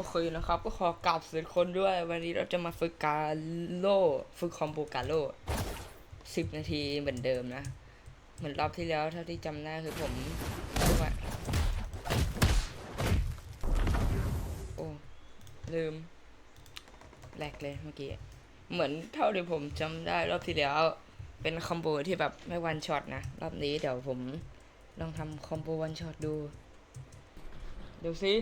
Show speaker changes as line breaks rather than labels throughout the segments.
โอเคนะครับ ก็ขอกราบสวัสดีคนด้วย วันนี้เราจะมาฝึกการโล่ฝึกคอมโบการโล่สิบนาทีเหมือนเดิมนะ เหมือนรอบที่แล้วเท่าที่จำได้คือผมว่าโอ้ลืมแหลกเลยเมื่อกี้เหมือนเท่าที่ผมจำได้รอบที่แล้ว เป็นคอมโบที่แบบไม่วันช็อตนะ รอบนี้เดี๋ยวผมลองทำคอมโบวันช็อตดู เดี๋ยวสิ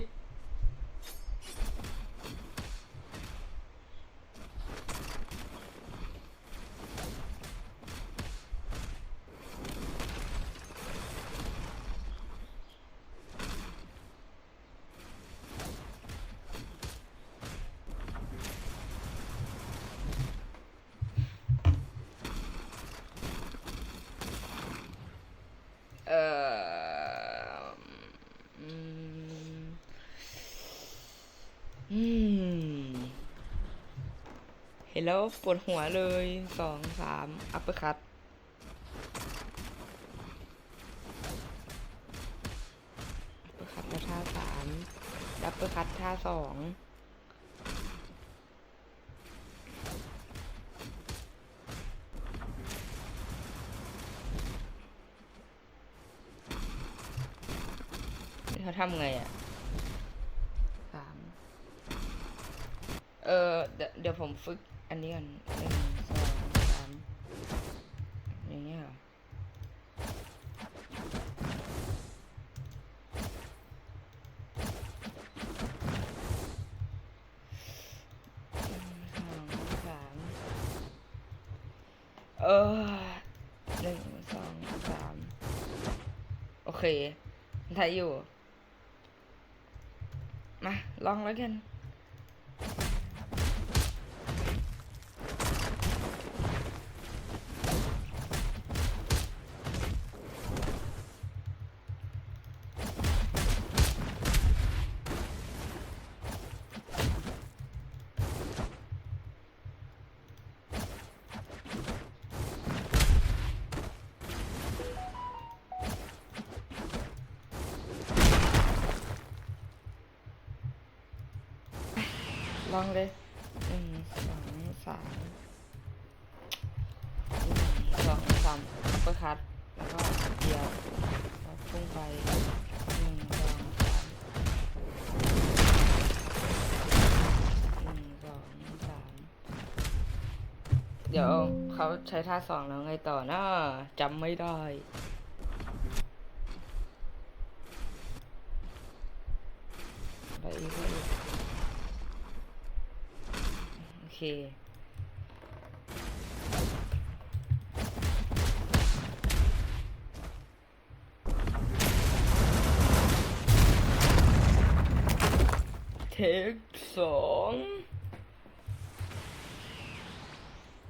ห็นแล้วปวดหัวเลยสองสามอัปเปอร์คัตอัปเปอร์คัตแล้วท่าสามดับเบิลคัตท่าสองเขาทำไงอะสามเออเดี๋ยวผมฝึก อันนี้ก่อนหนึ่งสองสามอย่างเงี้ยเหรอสองสามเออหนึ่งสองสามโอเคได้อยู่ มา ลองแล้วกัน ลองเลยหนึ่งสองสามสองสามอัปเปอร์คัตแล้วก็เดียวแล้วพุ่งไปหนึ่งสองสามหนึ่งสองสามเดี๋ยวเขาใช้ท่าสองแล้วไงต่อนะจำไม่ได้ ไปอีกไปอีก โอ เค เทคสอง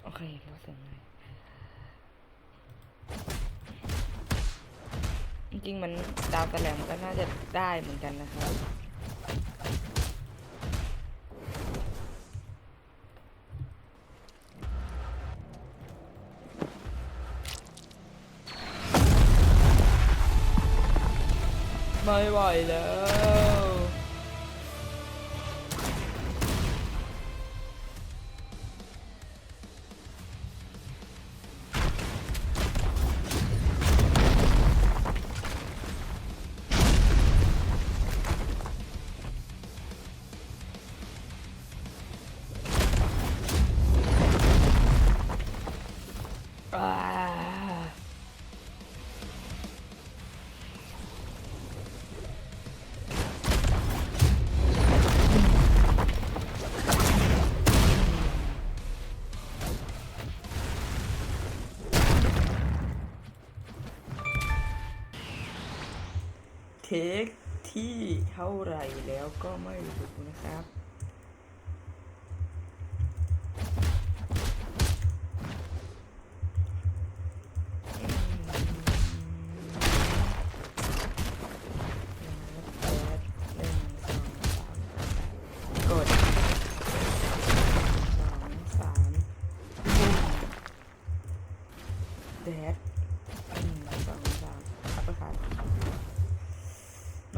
โอเคเราเสริมเลยจริงๆมันดาวตะแหลมก็น่าจะได้เหมือนกันนะครับ ไม่ไหวแล้ว เทคที่เท่าไหร่แล้วก็ไม่รู้นะครับ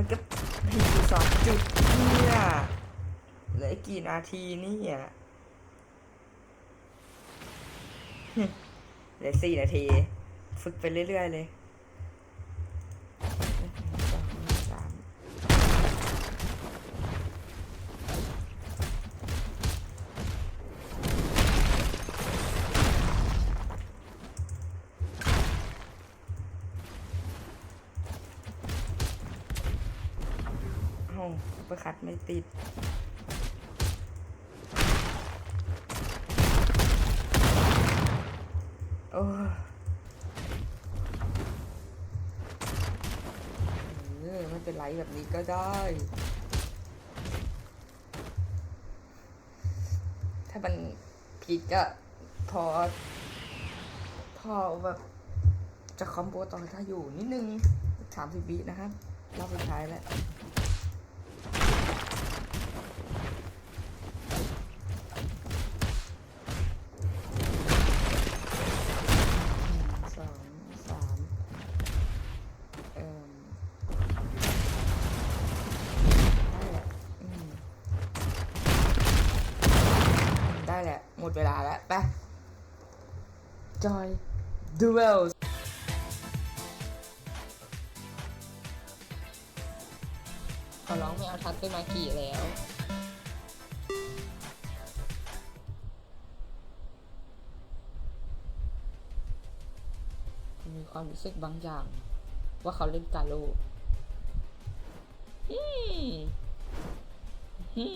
มันก็มีอยู่สองจุดเนี่ยออีกกี่นาทีนี่อะเหลือสี่นาที ฝึกไปเรื่อยๆเลย อ้ประคัดไม่ติด โอ้เออไม่เป็นไรแบบนี้ก็ได้ ถ้ามันผิดก็พอ พอแบบจะคอมโบตอนถ้าอยู่นิดนึงสามสิบวินะครับรอบสุดท้ายแล้ว แหละ หมดเวลาแล้วไป Joy Duel ขอร้องไม่เอาทัตซึมากิแล้ว มีความรู้สึกบางอย่าง ว่าเขาเล่นกาโลฮึมฮึ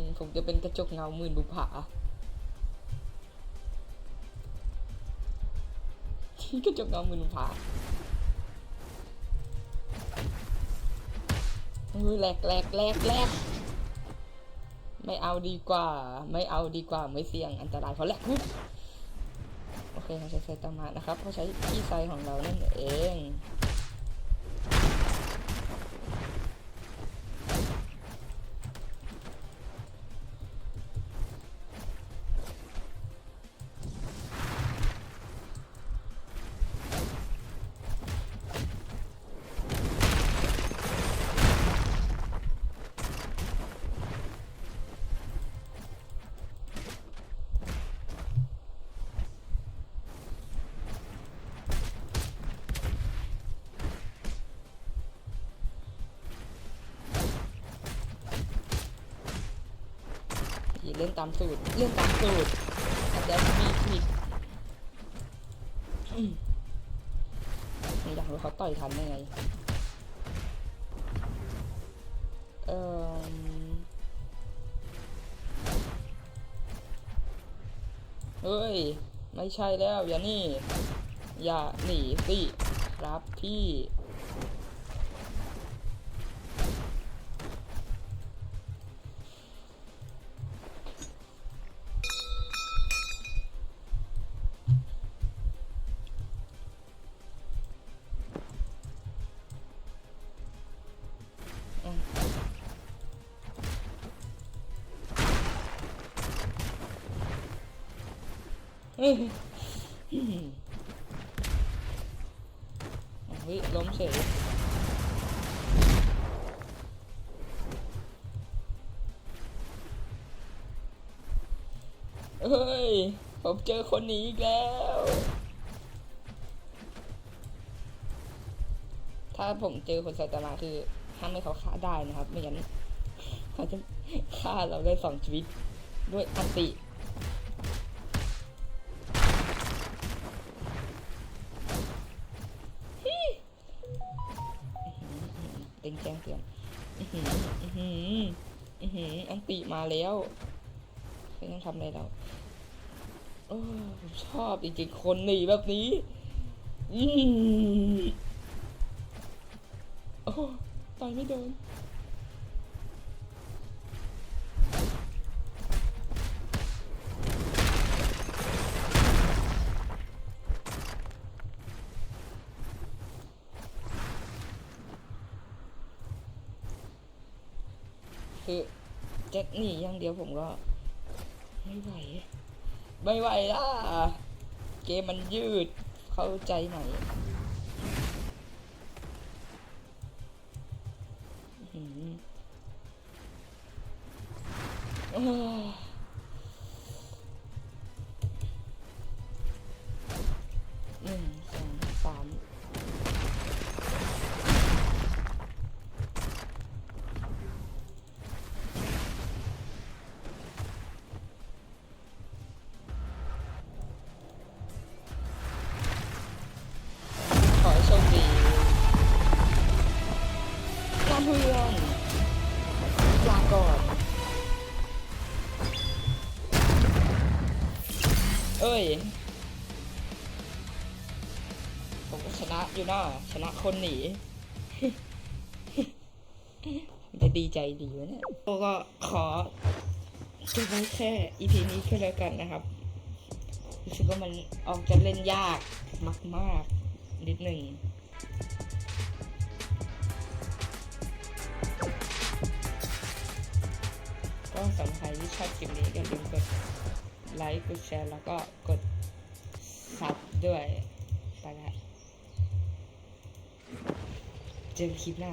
มผมจะเป็นกระจกเงาหมื่นบุผา กระจกเงาหมื่นบุผาเออแหลกแหลกแหลกแหลกไม่เอาดีกว่า ไม่เอาดีกว่าไม่เสี่ยงอันตรายเพราะแหลกปุ๊บโอเคเราใช้ไซตามานะครับเขาใช้ที่ไซของเรานั่นเอง อย่าเล่นตามสูตรเล่นตามสูตรอาจจะมีผิดอืมอยากรู้เขาต่อยทันยังไงเอ่อเฮ้ย ไม่ใช่แล้ว อย่านี่ อย่าหนีสิ ครับพี่ เฮ้ยล้มเฉยเฮ้ย ผมเจอคนนี้อีกแล้ว ถ้าผมเจอคนไซตามะคือห้ามให้เขาฆ่าได้นะครับ ไม่งั้นเขาจะฆ่าเราได้สองชีวิตด้วยอันติ เพื่อนอือหืออือหืออือหืออันติมาแล้วไม่ต้องทำอะไรแล้วโอ้ผมชอบจริงๆคนหนีแบบนี้ อืมโอ้ต่อยไม่โดน แจ็คหนีอย่างเดียวผมก็ ไม่ไหว ไม่ไหวล่ะ เกมมันยืดเข้าใจไหนอื้อหือโอ้ เอ้ย ผมก็ชนะอยู่นะชนะคนหนีจะดีใจดีวะเนี่ยก็ขอจบไว้แค่ EP นี้ก็แล้วกันนะครับรู้สึกว่ามันออกจะเล่นยากมากๆนิดหนึ่งก็สำหรับใครที่ชอบคลิปนี้อย่าลืมกด ไลค์ กดแชร์ แล้วก็กดซับด้วย ไปละเจอกันคลิปหน้า